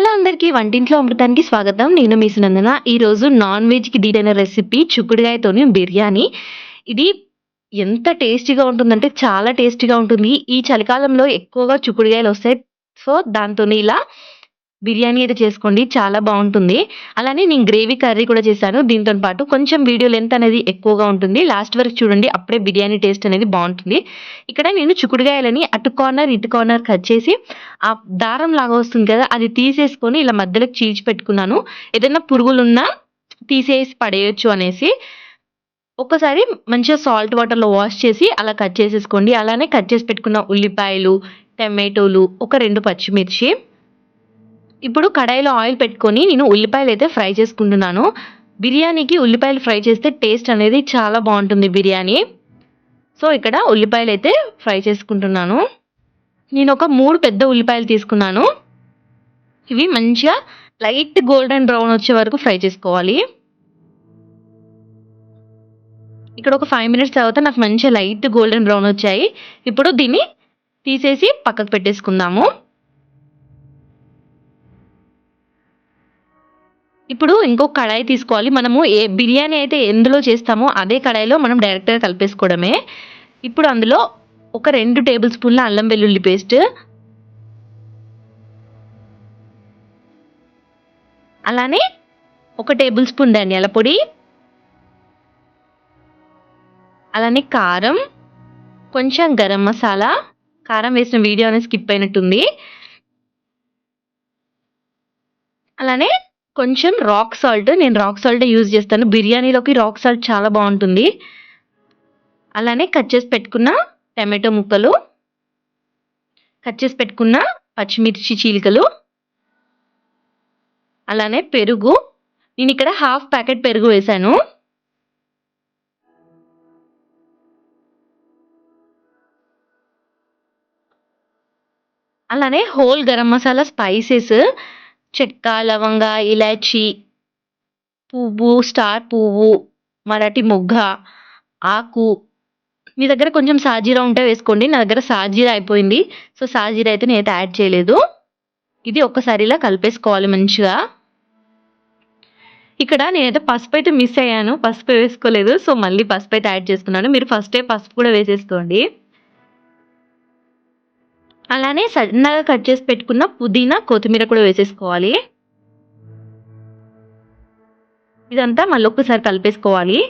Hello అందరికీ వంటింట్లో అమృతానికి స్వాగతం. నేను మీ సునందన. ఈరోజు నాన్ వెజ్కి దీటైన రెసిపీ చిక్కుడుగాయతోని బిర్యానీ. ఇది ఎంత టేస్టీగా ఉంటుందంటే చాలా టేస్టీగా ఉంటుంది. ఈ చలికాలంలో ఎక్కువగా చిక్కుడుగాయలు వస్తాయి. సో దాంతో ఇలా బిర్యానీ అయితే చేసుకోండి చాలా బాగుంటుంది. అలానే నేను గ్రేవీ కర్రీ కూడా చేశాను దీంతో పాటు కొంచెం వీడియో లెంత్ అనేది ఎక్కువగా ఉంటుంది. లాస్ట్ వరకు చూడండి అప్పుడే బిర్యానీ టేస్ట్ అనేది బాగుంటుంది. ఇక్కడ నేను చిక్కుడుగాయలని అటు కార్నర్ ఇటు కార్నర్ కట్ చేసి ఆ దారం లాగా వస్తుంది కదా అది తీసేసుకొని ఇలా మధ్యలోకి చీల్చి పెట్టుకున్నాను. ఏదైనా పురుగులున్నా తీసేసి పడేయచ్చు అనేసి. ఒక్కసారి మంచిగా సాల్ట్ వాటర్లో వాష్ చేసి అలా కట్ చేసేసుకోండి. అలానే కట్ చేసి పెట్టుకున్న ఉల్లిపాయలు టమాటోలు ఒక రెండు పచ్చిమిర్చి. ఇప్పుడు కడాయిలో ఆయిల్ పెట్టుకొని నేను ఉల్లిపాయలు అయితే ఫ్రై చేసుకుంటున్నాను. బిర్యానీకి ఉల్లిపాయలు ఫ్రై చేస్తే టేస్ట్ అనేది చాలా బాగుంటుంది బిర్యానీ. సో ఇక్కడ ఉల్లిపాయలు అయితే ఫ్రై చేసుకుంటున్నాను. నేను ఒక మూడు పెద్ద ఉల్లిపాయలు తీసుకున్నాను. ఇవి మంచిగా లైట్ గోల్డెన్ బ్రౌన్ వచ్చే వరకు ఫ్రై చేసుకోవాలి. ఇక్కడ ఒక ఫైవ్ మినిట్స్ తర్వాత నాకు మంచిగా లైట్ గోల్డెన్ బ్రౌన్ వచ్చాయి. ఇప్పుడు దీన్ని తీసేసి పక్కకు పెట్టేసుకుందాము. ఇప్పుడు ఇంకొక కడాయి తీసుకోవాలి. మనము ఏ బిర్యానీ అయితే ఎందులో చేస్తామో అదే కడాయిలో మనం డైరెక్ట్గా కలిపేసుకోవడమే. ఇప్పుడు అందులో ఒక రెండు టేబుల్ స్పూన్ల అల్లం వెల్లుల్లి పేస్ట్. అలానే ఒక టేబుల్ స్పూన్ ధనియాల పొడి. అలానే కారం. కొంచెం గరం మసాలా. కారం వేసిన వీడియో అనేది స్కిప్ అయినట్టుంది. అలానే కొంచెం రాక్ సాల్ట్ నేను రాక్ సాల్ట్ యూజ్ చేస్తాను. బిర్యానీలోకి రాక్ సాల్ట్ చాలా బాగుంటుంది. అలానే కట్ చేసి పెట్టుకున్న టమాటో ముక్కలు కట్ చేసి పెట్టుకున్న పచ్చిమిర్చి చీలికలు అలానే పెరుగు. నేను ఇక్కడ హాఫ్ ప్యాకెట్ పెరుగు వేశాను. అలానే హోల్ గరం మసాలా స్పైసెస్ చెక్క లవంగ ఇలాచీ పువ్వు స్టార్ పువ్వు మరాఠీ మొగ్గ ఆకు. మీ దగ్గర కొంచెం సాజీరా ఉంటే వేసుకోండి. నా దగ్గర సాజీరా అయిపోయింది. సో సాజీరా అయితే నేనైతే యాడ్ చేయలేదు. ఇది ఒక్కసారి ఇలా కలిపేసుకోవాలి మంచిగా. ఇక్కడ నేనైతే పసుపు అయితే మిస్ అయ్యాను. పసుపు వేసుకోలేదు. సో మళ్ళీ పసుపు అయితే యాడ్ చేసుకున్నాను. మీరు ఫస్టే పసుపు కూడా వేసేసుకోండి. అలానే సన్నగా కట్ చేసి పెట్టుకున్న పుదీనా కొత్తిమీర కూడా వేసేసుకోవాలి. ఇదంతా మళ్ళీ ఒక్కసారి కలిపేసుకోవాలి.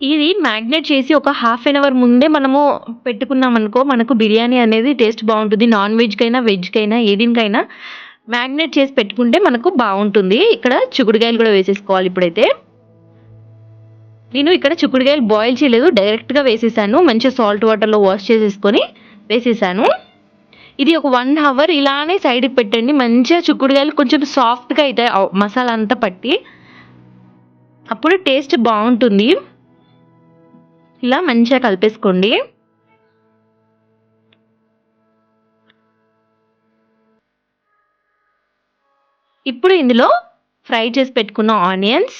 ఇది మ్యాగ్నేట్ చేసి ఒక హాఫ్ అన్ అవర్ ముందే మనము పెట్టుకున్నాం అనుకో మనకు బిర్యానీ అనేది టేస్ట్ బాగుంటుంది. నాన్ వెజ్కైనా వెజ్కైనా ఏదికైనా మ్యాగ్నేట్ చేసి పెట్టుకుంటే మనకు బాగుంటుంది. ఇక్కడ చిక్కుడుకాయలు కూడా వేసేసుకోవాలి ఇప్పుడైతే. నేను ఇక్కడ చిక్కుడుకాయలు బాయిల్ చేయలేదు. డైరెక్ట్గా వేసేసాను. మంచిగా సాల్ట్ వాటర్లో వాష్ చేసేసుకొని వేసేసాను ఇది ఒక వన్ అవర్ ఇలానే సైడ్కి పెట్టండి. మంచిగా చిక్కుడుకాయలు కొంచెం సాఫ్ట్గా అవుతాయి మసాలా అంతా పట్టి అప్పుడు టేస్ట్ బాగుంటుంది. ఇలా మంచిగా కలిపేసుకోండి. ఇప్పుడు ఇందులో ఫ్రై చేసి పెట్టుకున్న ఆనియన్స్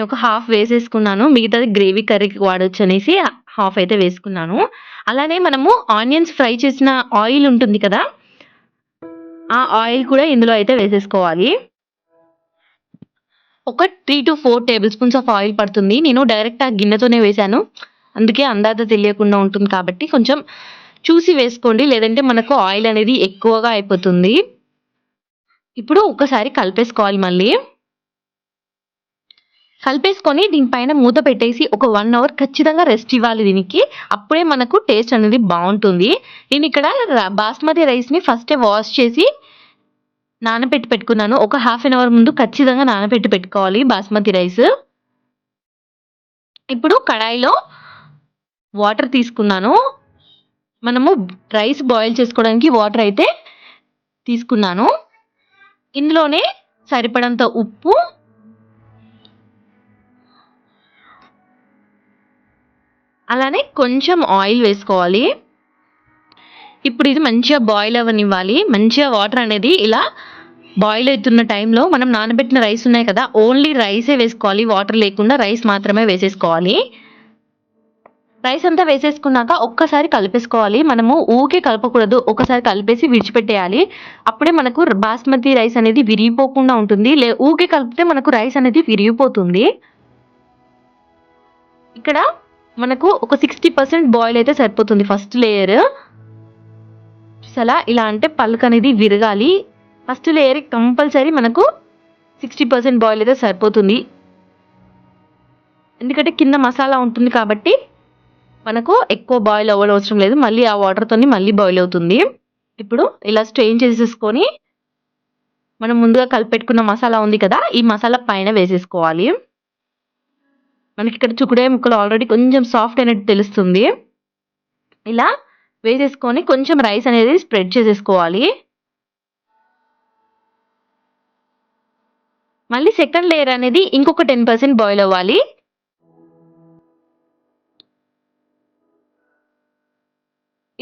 నేను ఒక హాఫ్ వేసేసుకున్నాను. మిగతాది గ్రేవీ కర్రీకి వాడచ్చు అనేసి హాఫ్ అయితే వేసుకున్నాను. అలానే మనము ఆనియన్స్ ఫ్రై చేసిన ఆయిల్ ఉంటుంది కదా ఆ ఆయిల్ కూడా ఇందులో అయితే వేసేసుకోవాలి. ఒక three to four table spoons of oil పడుతుంది. నేను డైరెక్ట్ ఆ గిన్నెతోనే వేశాను. అందుకే అందాజ తెలియకుండా ఉంటుంది కాబట్టి కొంచెం చూసి వేసుకోండి. లేదంటే మనకు ఆయిల్ అనేది ఎక్కువగా అయిపోతుంది. ఇప్పుడు ఒకసారి కలిపేసుకోవాలి మళ్ళీ. కలిపేసుకొని దీనిపైన మూత పెట్టేసి ఒక వన్ అవర్ ఖచ్చితంగా రెస్ట్ ఇవ్వాలి దీనికి. అప్పుడే మనకు టేస్ట్ అనేది బాగుంటుంది. నేను ఇక్కడ బాస్మతి రైస్ని ఫస్టే వాష్ చేసి నానబెట్టి పెట్టుకున్నాను. ఒక హాఫ్ అన్ అవర్ ముందు ఖచ్చితంగా నానబెట్టి పెట్టుకోవాలి బాస్మతి రైస్ ఇప్పుడు కడాయిలో వాటర్ తీసుకున్నాను. మనము రైస్ బాయిల్ చేసుకోవడానికి వాటర్ అయితే తీసుకున్నాను. ఇందులోనే సరిపడంత ఉప్పు అలానే కొంచెం ఆయిల్ వేసుకోవాలి. ఇప్పుడు ఇది మంచిగా బాయిల్ అవ్వనివ్వాలి మంచిగా వాటర్ అనేది ఇలా బాయిల్ అవుతున్న టైంలో మనం నానబెట్టిన రైస్ ఉన్నాయి కదా ఓన్లీ రైసే వేసుకోవాలి. వాటర్ లేకుండా రైస్ మాత్రమే వేసేసుకోవాలి. రైస్ అంతా వేసేసుకున్నాక ఒక్కసారి కలిపేసుకోవాలి. మనము ఊకే కలపకూడదు. ఒకసారి కలిపేసి విడిచిపెట్టేయాలి. అప్పుడే మనకు బాస్మతి రైస్ అనేది విరిగిపోకుండా ఉంటుంది. లే ఊకే కలిపితే మనకు రైస్ అనేది విరిగిపోతుంది. ఇక్కడ మనకు ఒక సిక్స్టీ పర్సెంట్ బాయిల్ అయితే సరిపోతుంది ఫస్ట్ లేయర్ అలా ఇలా అంటే పలుకు అనేది విరగాలి. ఫస్ట్ లేయర్ కంపల్సరీ మనకు సిక్స్టీ పర్సెంట్ బాయిల్ అయితే సరిపోతుంది. ఎందుకంటే కింద మసాలా ఉంటుంది కాబట్టి మనకు ఎక్కువ బాయిల్ అవ్వడం అవసరం లేదు. మళ్ళీ ఆ వాటర్తో మళ్ళీ బాయిల్ అవుతుంది. ఇప్పుడు ఇలా స్ట్రెయిన్ చేసేసుకొని మనం ముందుగా కలిపెట్టుకున్న మసాలా ఉంది కదా ఈ మసాలా పైన వేసేసుకోవాలి. మనకి ఇక్కడ చుకుడే ముక్కలు ఆల్రెడీ కొంచెం సాఫ్ట్ అయినట్టు తెలుస్తుంది. ఇలా వేసేసుకొని కొంచెం రైస్ అనేది స్ప్రెడ్ చేసేసుకోవాలి. మళ్ళీ సెకండ్ లేయర్ అనేది ఇంకొక టెన్ పర్సెంట్ బాయిల్ అవ్వాలి.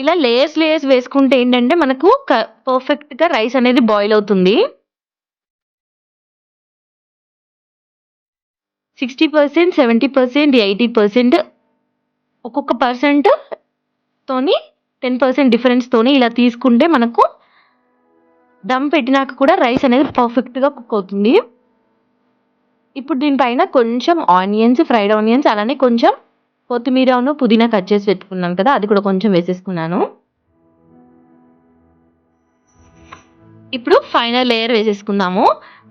ఇలా లేయర్స్ లేయర్స్ వేసుకుంటే ఏంటంటే మనకు పర్ఫెక్ట్గా రైస్ అనేది బాయిల్ అవుతుంది. Sixty percent seventy percent eighty percent ఒక్కొక్క పర్సెంట్ తోని టెన్ పర్సెంట్ డిఫరెన్స్తోని ఇలా తీసుకుంటే మనకు దమ్ పెట్టినాక కూడా రైస్ అనేది పర్ఫెక్ట్గా కుక్ అవుతుంది. ఇప్పుడు దీనిపైన కొంచెం ఆనియన్స్ ఫ్రైడ్ ఆనియన్స్ అలానే కొంచెం కొత్తిమీరను పుదీనా కట్ చేసి పెట్టుకున్నాను కదా అది కూడా కొంచెం వేసేసుకున్నాను. ఇప్పుడు ఫైనల్ లేయర్ వేసేసుకుందాము.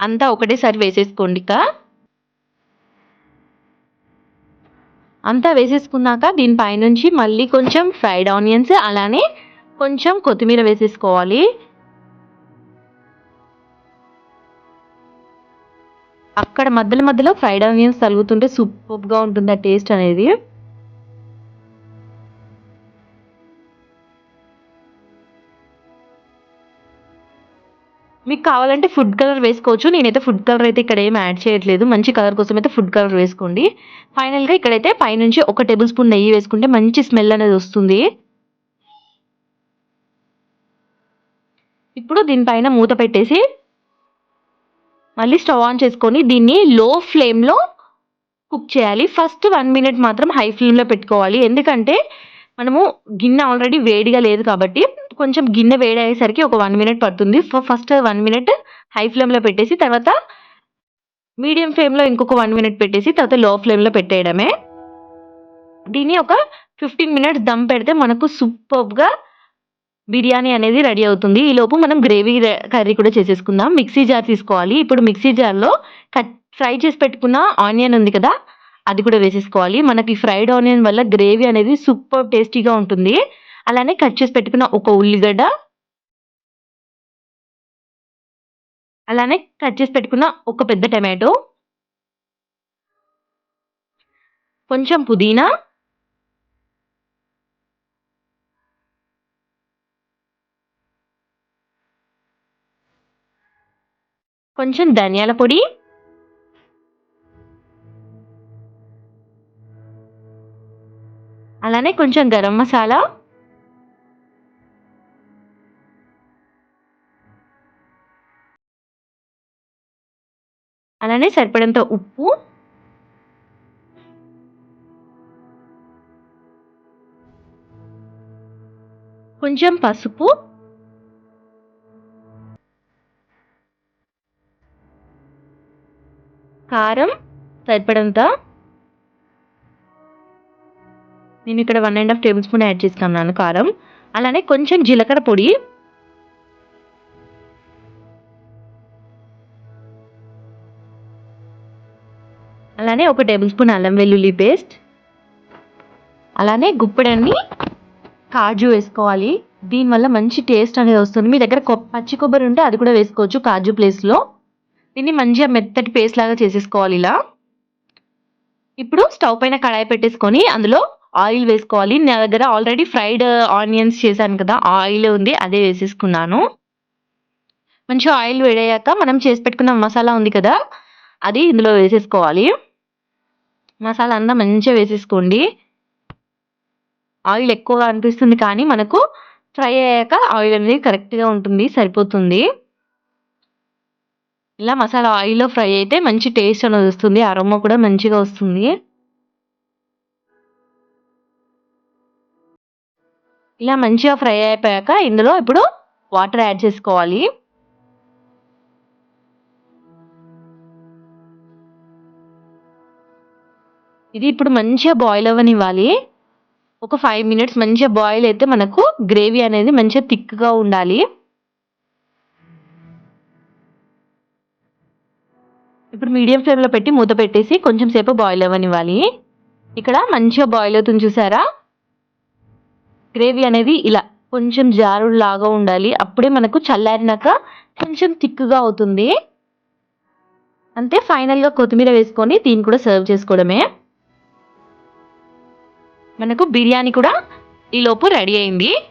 అంతా ఒకటేసారి వేసేసుకోండి ఇక అంతా వేసేసుకున్నాక దీనిపైనుంచి మళ్ళీ కొంచెం ఫ్రైడ్ ఆనియన్స్ అలానే కొంచెం కొత్తిమీర వేసేసుకోవాలి. అక్కడ మధ్యలో మధ్యలో ఫ్రైడ్ ఆనియన్స్ తలుగుతుంటే సూపర్గా ఉంటుంది ఆ టేస్ట్ అనేది. మీకు కావాలంటే ఫుడ్ కలర్ వేసుకోవచ్చు. నేనైతే ఫుడ్ కలర్ అయితే ఇక్కడ ఏం యాడ్ చేయట్లేదు. మంచి కలర్ కోసం అయితే ఫుడ్ కలర్ వేసుకోండి. ఫైనల్గా ఇక్కడైతే పైనుంచి ఒక టేబుల్ స్పూన్ నెయ్యి వేసుకుంటే మంచి స్మెల్ అనేది వస్తుంది. ఇప్పుడు దీనిపైన మూత పెట్టేసి మళ్ళీ స్టవ్ ఆన్ చేసుకొని దీన్ని లో ఫ్లేమ్లో కుక్ చేయాలి. ఫస్ట్ వన్ మినిట్ మాత్రం హై ఫ్లేమ్లో పెట్టుకోవాలి. ఎందుకంటే మనము గిన్నె ఆల్రెడీ వేడిగా లేదు కాబట్టి కొంచెం గిన్నె వేడి అయ్యేసరికి ఒక వన్ మినిట్ పడుతుంది. ఫస్ట్ వన్ మినిట్ హై ఫ్లేమ్లో పెట్టేసి తర్వాత మీడియం ఫ్లేమ్లో ఇంకొక వన్ మినిట్ పెట్టేసి తర్వాత లో ఫ్లేమ్లో పెట్టేయడమే. దీన్ని ఒక ఫిఫ్టీన్ మినిట్స్ దమ్ పెడితే మనకు సూపర్గా బిర్యానీ అనేది రెడీ అవుతుంది. ఈలోపు మనం గ్రేవీ కర్రీ కూడా చేసేసుకుందాం. మిక్సీ జార్ తీసుకోవాలి. ఇప్పుడు మిక్సీ జార్లో కట్ ఫ్రై చేసి పెట్టుకున్న ఆనియన్ ఉంది కదా అది కూడా వేసేసుకోవాలి. మనకి ఫ్రైడ్ ఆనియన్ వల్ల గ్రేవీ అనేది సూపర్ టేస్టీగా ఉంటుంది. అలానే కట్ చేసి పెట్టుకున్న ఒక ఉల్లిగడ్డ. అలానే కట్ చేసి పెట్టుకున్న ఒక పెద్ద టమాటో. కొంచెం పుదీనా. కొంచెం ధనియాల పొడి. అలానే కొంచెం గరం మసాలా. అలానే సరిపడంత ఉప్పు. కొంచెం పసుపు. కారం సరిపడంత. నేను ఇక్కడ one and half table spoon add చేసుకున్నాను కారం. అలానే కొంచెం జీలకర్ర పొడి. అలానే ఒక టేబుల్ స్పూన్ అల్లం వెల్లుల్లి పేస్ట్ అలానే గుప్పెడన్ని కాజు వేసుకోవాలి. దీనివల్ల మంచి టేస్ట్ అనేది వస్తుంది. మీ దగ్గర పచ్చి కొబ్బరి ఉంటే అది కూడా వేసుకోవచ్చు కాజు ప్లేస్లో. దీన్ని మంచిగా మెత్తటి పేస్ట్ లాగా చేసేసుకోవాలి ఇలా. ఇప్పుడు స్టవ్ పైన కడాయి పెట్టేసుకొని అందులో ఆయిల్ వేసుకోవాలి. నా దగ్గర ఆల్రెడీ ఫ్రైడ్ ఆనియన్స్ చేశాను కదా ఆయిల్ ఉంది అదే వేసేసుకున్నాను. మంచిగా ఆయిల్ వేడయ్యాక మనం చేసి పెట్టుకున్న మసాలా ఉంది కదా అది ఇందులో వేసేసుకోవాలి. మసాలా అంతా మంచిగా వేసేసుకోండి. ఆయిల్ ఎక్కువగా అనిపిస్తుంది కానీ మనకు ఫ్రై అయ్యాక ఆయిల్ అనేది కరెక్ట్గా ఉంటుంది సరిపోతుంది. ఇలా మసాలా ఆయిల్లో ఫ్రై అయితే మంచి టేస్ట్ అనేది వస్తుంది అరోమా కూడా మంచిగా వస్తుంది. ఇలా మంచిగా ఫ్రై అయిపోయాక ఇందులో ఇప్పుడు వాటర్ యాడ్ చేసుకోవాలి. ఇది ఇప్పుడు మంచిగా బాయిల్ అవ్వనివ్వాలి. ఒక ఫైవ్ మినిట్స్ మంచిగా బాయిల్ అయితే మనకు గ్రేవీ అనేది మంచిగా థిక్గా ఉండాలి. ఇప్పుడు మీడియం ఫ్లేమ్లో పెట్టి మూత పెట్టేసి కొంచెం సేపు బాయిల్ అవ్వనివ్వాలి. ఇక్కడ మంచిగా బాయిల్ అవుతుంది చూసారా? గ్రేవీ అనేది ఇలా కొంచెం జారుడులాగా ఉండాలి. అప్పుడే మనకు చల్లారినాక కొంచెం థిక్గా అవుతుంది. అంతే ఫైనల్గా కొత్తిమీర వేసుకొని దీన్ని కూడా సర్వ్ చేసుకోవడమే. మనకు బిర్యానీ కూడా ఈలోపు రెడీ అయింది.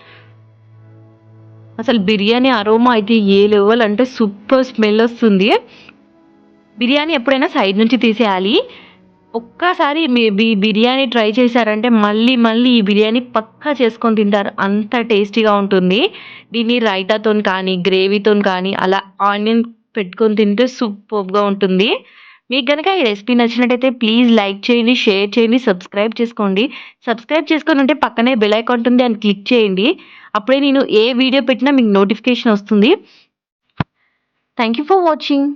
అసలు బిర్యానీ అరోమా అయితే ఏ లెవెల్ అంటే సూపర్ స్మెల్ వస్తుంది. బిర్యానీ ఎప్పుడైనా సైడ్ నుంచి తీసేయాలి. ఒక్కసారి మీ బి- బిర్యానీ ట్రై చేశారంటే మళ్ళీ మళ్ళీ ఈ బిర్యానీ పక్కా చేసుకొని తింటారు. అంత టేస్టీగా ఉంటుంది. దీన్ని రైతాతో కానీ గ్రేవీతో కానీ అలా ఆనియన్ పెట్టుకొని తింటే సూపర్గా ఉంటుంది. మీకు కనుక ఈ రెసిపీ నచ్చినట్టయితే ప్లీజ్ లైక్ చేయండి షేర్ చేయండి సబ్స్క్రైబ్ చేసుకోండి. సబ్స్క్రైబ్ చేసుకొని ఉంటే పక్కనే బెల్ ఐకాన్ ఉంటుంది అని క్లిక్ చేయండి. అప్పుడే నేను ఏ వీడియో పెట్టినా మీకు నోటిఫికేషన్ వస్తుంది. Thank you for watching